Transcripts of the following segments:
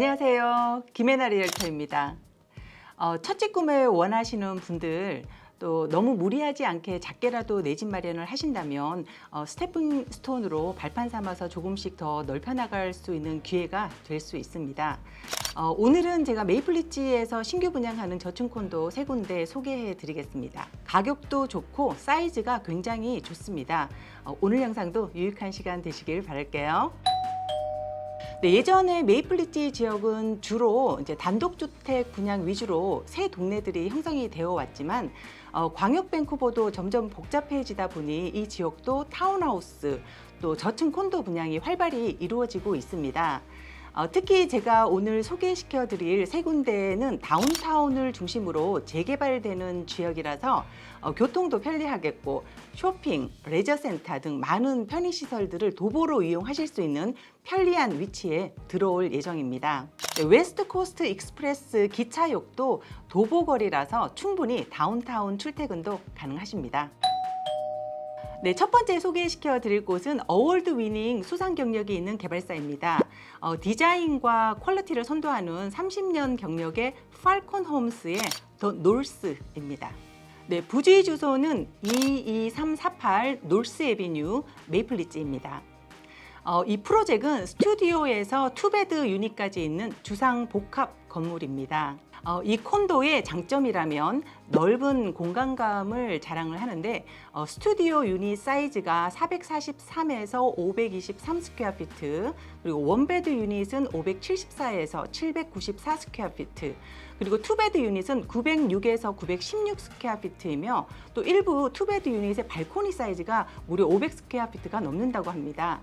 안녕하세요. 김혜나 리얼터입니다. 어, 첫집 구매 원하시는 분들 또 너무 무리하지 않게 작게라도 내 집 마련을 하신다면 어, 스태핑 스톤으로 발판 삼아서 조금씩 더 넓혀 나갈 수 있는 기회가 될 수 있습니다. 어, 오늘은 제가 메이플리지에서 신규 분양하는 저층 콘도 세 군데 소개해 드리겠습니다. 가격도 좋고 사이즈가 굉장히 좋습니다. 어, 오늘 영상도 유익한 시간 되시길 바랄게요. 네, 예전에 메이플리지 지역은 주로 이제 단독주택 분양 위주로 새 동네들이 형성이 되어 왔지만 어, 광역 밴쿠버도 점점 복잡해지다 보니 이 지역도 타운하우스 또 저층 콘도 분양이 활발히 이루어지고 있습니다. 어, 특히 제가 오늘 소개시켜 드릴 세 군데는 다운타운을 중심으로 재개발되는 지역이라서 어, 교통도 편리하겠고 쇼핑, 레저센터 등 많은 편의시설들을 도보로 이용하실 수 있는 편리한 위치에 들어올 예정입니다. 네, 웨스트 코스트 익스프레스 기차역도 도보거리라서 충분히 다운타운 출퇴근도 가능하십니다. 네, 첫 번째 소개시켜 드릴 곳은 어월드 위닝 수상 경력이 있는 개발사입니다. 어, 디자인과 퀄리티를 선도하는 30년 경력의 팔콘 홈스의 더 놀스입니다. 네, 부지 주소는 22348 놀스 에비뉴 메이플리지입니다. 어, 이 프로젝트는 스튜디오에서 투베드 유닛까지 있는 주상 복합 건물입니다. 어, 이 콘도의 장점이라면 넓은 공간감을 자랑을 하는데 어, 스튜디오 유닛 사이즈가 443에서 523 스퀘어 피트 그리고 원베드 유닛은 574에서 794 스퀘어 피트 그리고 투베드 유닛은 906에서 916 스퀘어 피트이며 또 일부 투베드 유닛의 발코니 사이즈가 무려 500 스퀘어 피트가 넘는다고 합니다.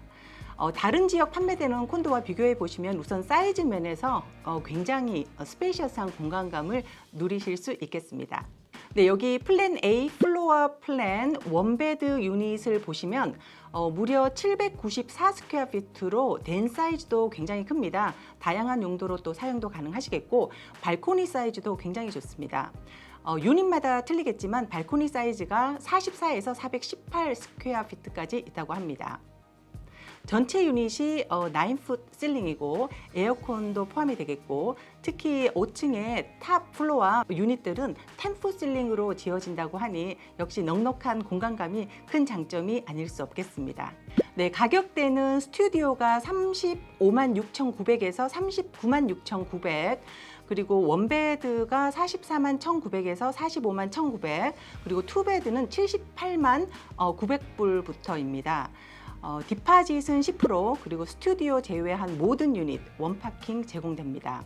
어, 다른 지역 판매되는 콘도와 비교해 보시면 우선 사이즈 면에서 어, 굉장히 어, 스페이셔스한 공간감을 누리실 수 있겠습니다. 네, 여기 플랜 A 플로어 플랜 원베드 유닛을 보시면 어, 무려 794 스퀘어 피트로 된 사이즈도 굉장히 큽니다. 다양한 용도로 또 사용도 가능하시겠고 발코니 사이즈도 굉장히 좋습니다. 어, 유닛마다 틀리겠지만 발코니 사이즈가 44에서 418 스퀘어 피트까지 있다고 합니다. 전체 유닛이 어, 9풋 실링이고 에어컨도 포함이 되겠고 특히 5층의 탑 플로어 유닛들은 10풋 실링으로 지어진다고 하니 역시 넉넉한 공간감이 큰 장점이 아닐 수 없겠습니다. 네, 가격대는 스튜디오가 35만 6,900에서 39만 6,900 그리고 원베드가 44만 1,900에서 45만 1,900 그리고 투베드는 78만 900불부터입니다. 어, 디파짓은 10% 그리고 스튜디오 제외한 모든 유닛 원파킹 제공됩니다.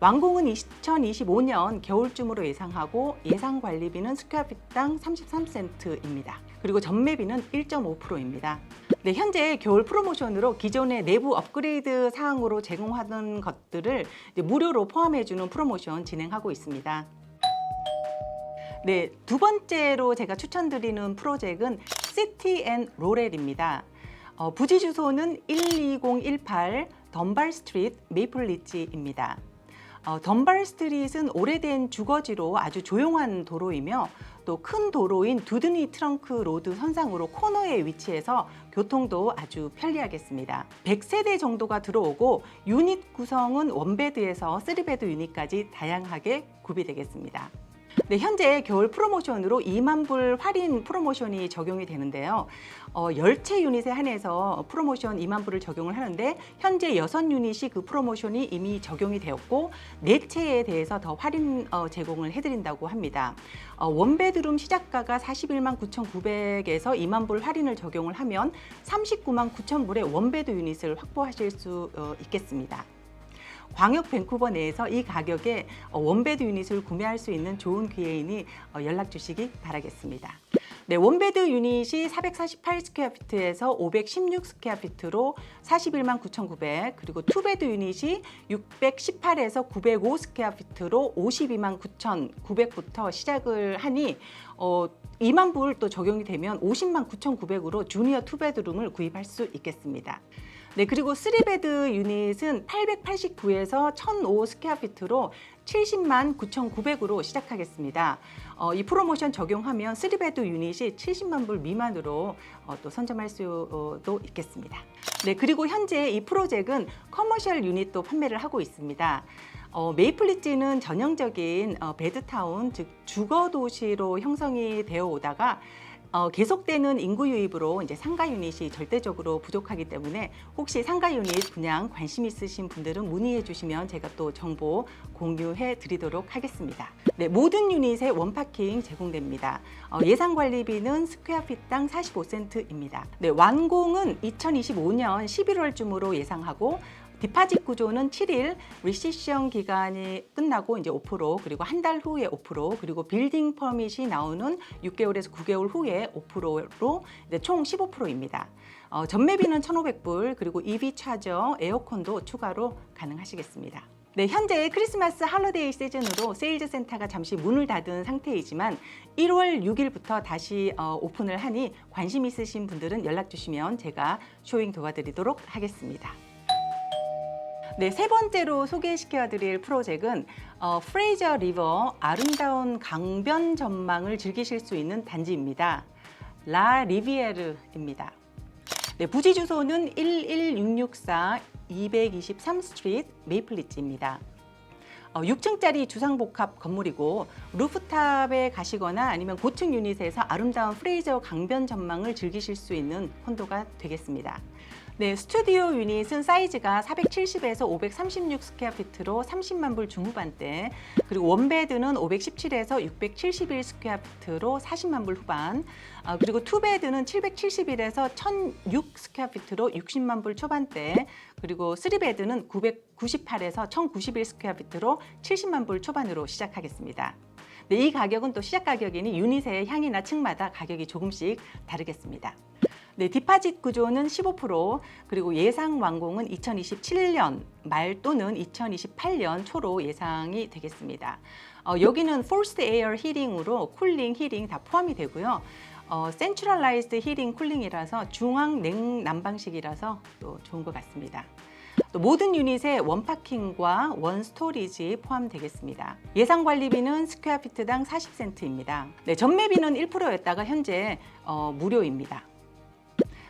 완공은 2025년 겨울쯤으로 예상하고 예상 관리비는 스퀘어핏당 33센트입니다. 그리고 전매비는 1.5%입니다. 네, 현재 겨울 프로모션으로 기존의 내부 업그레이드 사항으로 제공하던 것들을 무료로 포함해주는 프로모션 진행하고 있습니다. 네, 두 번째로 제가 추천드리는 프로젝트는 시티 앤 로렐입니다. 어, 부지 주소는 12018 덤발 스트리트 메이플 리치입니다. 어, 덤발 스트릿은 오래된 주거지로 아주 조용한 도로이며 또 큰 도로인 두드니 트렁크 로드 선상으로 코너에 위치해서 교통도 아주 편리하겠습니다. 100세대 정도가 들어오고 유닛 구성은 원베드에서 3베드 유닛까지 다양하게 구비되겠습니다. 네, 현재 겨울 프로모션으로 2만 불 할인 프로모션이 적용이 되는데요. 어, 열채 유닛에 한해서 프로모션 2만 불을 적용을 하는데 현재 여섯 유닛이 그 프로모션이 이미 적용이 되었고 네 채에 대해서 더 할인 어, 제공을 해드린다고 합니다. 어, 원베드룸 시작가가 41만 9,900에서 2만 불 할인을 적용을 하면 39만 9천 불의 원베드 유닛을 확보하실 수 어, 있겠습니다. 광역 밴쿠버 내에서 이 가격에 어, 원베드 유닛을 구매할 수 있는 좋은 기회이니 어, 연락 주시기 바라겠습니다. 네, 원베드 유닛이 448 스퀘어 피트에서 516 스퀘어 피트로 41만 9,900 그리고 투베드 유닛이 618에서 905 스퀘어 피트로 52만 9,900부터 시작을 하니 어, 2만 불 또 적용이 되면 50만 9,900으로 주니어 투베드룸을 구입할 수 있겠습니다. 네, 그리고 3베드 유닛은 889에서 1005 스퀘어피트로 70만 9,900으로 시작하겠습니다. 어, 이 프로모션 적용하면 3베드 유닛이 70만 불 미만으로 어, 또 선점할 수도 있겠습니다. 네, 그리고 현재 이 프로젝트는 커머셜 유닛도 판매를 하고 있습니다. 어, 메이플리지는 전형적인 어, 베드타운, 즉 주거 도시로 형성이 되어 오다가 어, 계속되는 인구 유입으로 이제 상가 유닛이 절대적으로 부족하기 때문에 혹시 상가 유닛 분양 관심 있으신 분들은 문의해 주시면 제가 또 정보 공유해 드리도록 하겠습니다. 네, 모든 유닛에 원파킹 제공됩니다. 어, 예상 관리비는 스퀘어핏당 45센트입니다. 네, 완공은 2025년 11월쯤으로 예상하고 디파짓 구조는 7일 리시션 기간이 끝나고 이제 5% 그리고 한 달 후에 5% 그리고 빌딩 퍼밋이 나오는 6개월에서 9개월 후에 5%로 이제 총 15%입니다. 어, 전매비는 1,500불 그리고 EV 차저, 에어컨도 추가로 가능하시겠습니다. 네, 현재 크리스마스 할로데이 시즌으로 세일즈 센터가 잠시 문을 닫은 상태이지만 1월 6일부터 다시 어, 오픈을 하니 관심 있으신 분들은 연락 주시면 제가 쇼잉 도와드리도록 하겠습니다. 네, 세 번째로 소개시켜 드릴 프로젝트는 어, 프레이저 리버 아름다운 강변 전망을 즐기실 수 있는 단지입니다. 라 리비에르입니다. 네, 부지 주소는 11664 223 스트리트 메이플리츠입니다. 어, 6층짜리 주상복합 건물이고 루프탑에 가시거나 아니면 고층 유닛에서 아름다운 프레이저 강변 전망을 즐기실 수 있는 콘도가 되겠습니다. 네, 스튜디오 유닛은 사이즈가 470에서 536 스퀘어피트로 30만 불 중후반대, 그리고 원베드는 517에서 671 스퀘어피트로 40만 불 후반, 아, 그리고 투베드는 771에서 1006 스퀘어피트로 60만 불 초반대, 그리고 3베드는 998에서 1091 스퀘어피트로 70만 불 초반으로 시작하겠습니다. 네, 이 가격은 또 시작 가격이니 유닛의 향이나 층마다 가격이 조금씩 다르겠습니다. 네, 디파짓 구조는 15% 그리고 예상 완공은 2027년 말 또는 2028년 초로 예상이 되겠습니다. 어, 여기는 포스트 에어 히링으로 쿨링, 히링 다 포함이 되고요. 어, 센트럴라이즈드 히링 쿨링이라서 중앙 냉 난방식이라서 또 좋은 것 같습니다. 또 모든 유닛에 원파킹과 원스토리지 포함되겠습니다. 예상 관리비는 스퀘어피트당 40센트입니다. 네, 전매비는 1%였다가 현재 어, 무료입니다.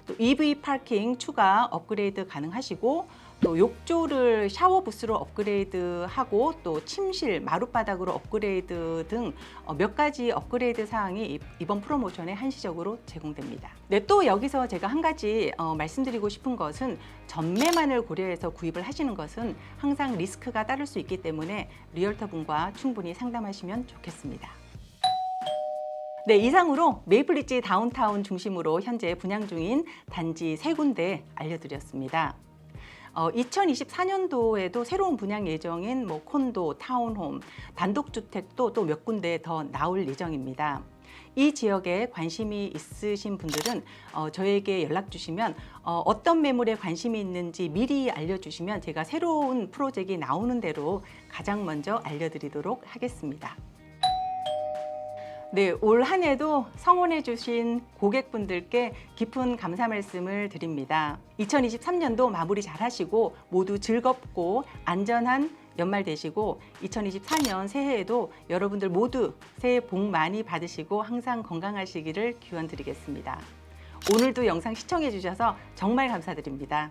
또 EV 파킹 추가 업그레이드 가능하시고 또 욕조를 샤워 부스로 업그레이드하고 또 침실 마룻바닥으로 업그레이드 등 몇 가지 업그레이드 사항이 이번 프로모션에 한시적으로 제공됩니다. 네, 또 여기서 제가 한 가지 어, 말씀드리고 싶은 것은 전매만을 고려해서 구입을 하시는 것은 항상 리스크가 따를 수 있기 때문에 리얼터 분과 충분히 상담하시면 좋겠습니다. 네, 이상으로 메이플리지 다운타운 중심으로 현재 분양 중인 단지 세 군데 알려드렸습니다. 어, 2024년도에도 새로운 분양 예정인 뭐 콘도, 타운홈, 단독주택도 또 몇 군데 더 나올 예정입니다. 이 지역에 관심이 있으신 분들은 어, 저에게 연락 주시면 어, 어떤 매물에 관심이 있는지 미리 알려주시면 제가 새로운 프로젝트가 나오는 대로 가장 먼저 알려드리도록 하겠습니다. 네, 올 한 해도 성원해 주신 고객분들께 깊은 감사 말씀을 드립니다. 2023년도 마무리 잘 하시고 모두 즐겁고 안전한 연말 되시고 2024년 새해에도 여러분들 모두 새해 복 많이 받으시고 항상 건강하시기를 기원 드리겠습니다. 오늘도 영상 시청해 주셔서 정말 감사드립니다.